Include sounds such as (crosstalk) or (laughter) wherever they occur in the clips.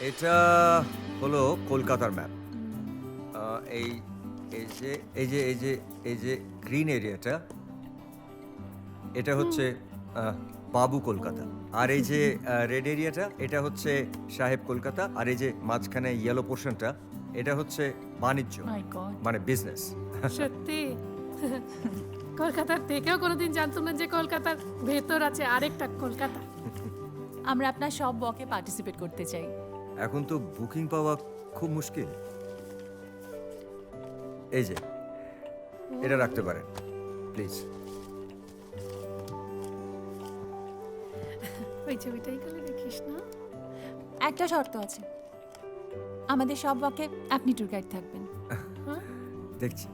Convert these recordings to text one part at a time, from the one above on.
এটা হলো কলকাতার ম্যাপ এই এই যে এই যে এই যে এই যে গ্রিন এরিয়াটা এটা হচ্ছে বাবু কলকাতা। আর এই যে (laughs) রেড এরিয়াটা এটা হচ্ছে সাহেব কলকাতা। আর এই যে মাঝখানে ইয়েলো পোর্শনটা এটা হচ্ছে বাণিজ্য মানে বিজনেস সত্যি? (laughs) কলকাতার থেকেও কোনোদিন জানতাম না যে কলকাতার ভেতর আছে আরেকটা কলকাতা। (laughs) আমরা আপনার সব বকে পার্টিসিপেট করতে চাই। এখন তো বুকিং পাওয়া খুব মুশকিল। এই যে এটা রাখতে পারেন প্লিজ। ওই ছবিটাই খালি দেখিস না? একটা শর্ত আছে। আমাদের সব ওয়াকে আপনি ট্যুর গাইড থাকবেন। দেখছি।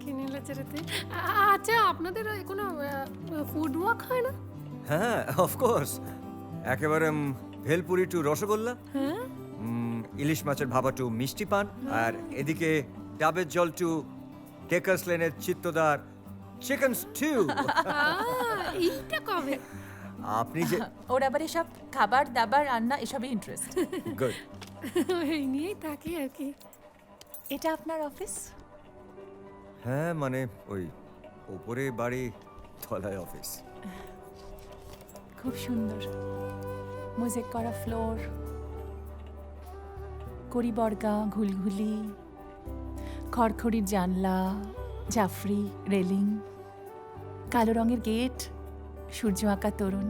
কি নিলে ছেড়েতে আচ্ছা আপনাদের কোনো ফুড ওয়াক হয় না? হ্যাঁ অফকোর্স একেবারে ভেলপুরি টু রসগোল্লা হ্যাঁ? ইলিশ মাছের ভাবা টু মিষ্টি পান আর এদিকে ডাবের জল টু টেকার্স লেনের চিত্তদার চিকেন স্টিউ এইটা কবে? আপনি যে (laughs) ওর আবার এসব খাবার দাবার রান্না এসবই ইন্টারেস্ট গুড (laughs) এই নিয়েই থাকি আর কি। এটা আপনার অফিস হ্যাঁ মানে ওই ওপরে বাড়ি তলায় অফিস খুব সুন্দর। মোজেক করা ফ্লোর কড়িবর্গা ঘুলঘুলি খড়খড়ির জানলা জাফরি রেলিং কালো রঙের গেট সূর্য আঁকা তরুণ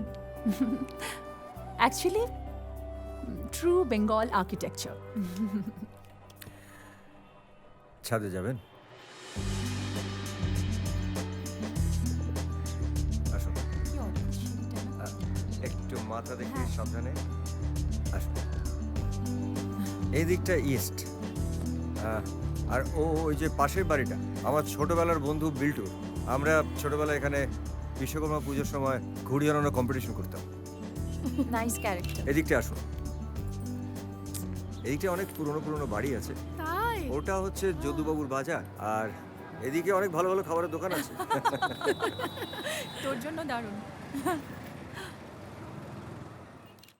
অ্যাকচুয়ালি ট্রু বেঙ্গল আর্কিটেকচার ছাদে যাবেন একটু মাথা দেখে সাবধানে। আসুন এই দিকটা ইস্ট আর ও ওই যে পাশের বাড়িটা। আমার ছোটবেলার বন্ধু বিল্টু। আমরা ছোটবেলায় এখানে বিশ্বকর্মা পুজোর সময় ঘুড়ি আনানোর কম্পিটিশন করতাম। নাইস ক্যারেক্টার এদিকটা আসুন। এদিকটা অনেক পুরনো পুরনো বাড়ি আছে। তাই? ওটা হচ্ছে যদুবাবুর বাজার। আর এদিকে অনেক ভালো ভালো খাবারের দোকান আছে। (laughs) তোর জন্য দারুণ।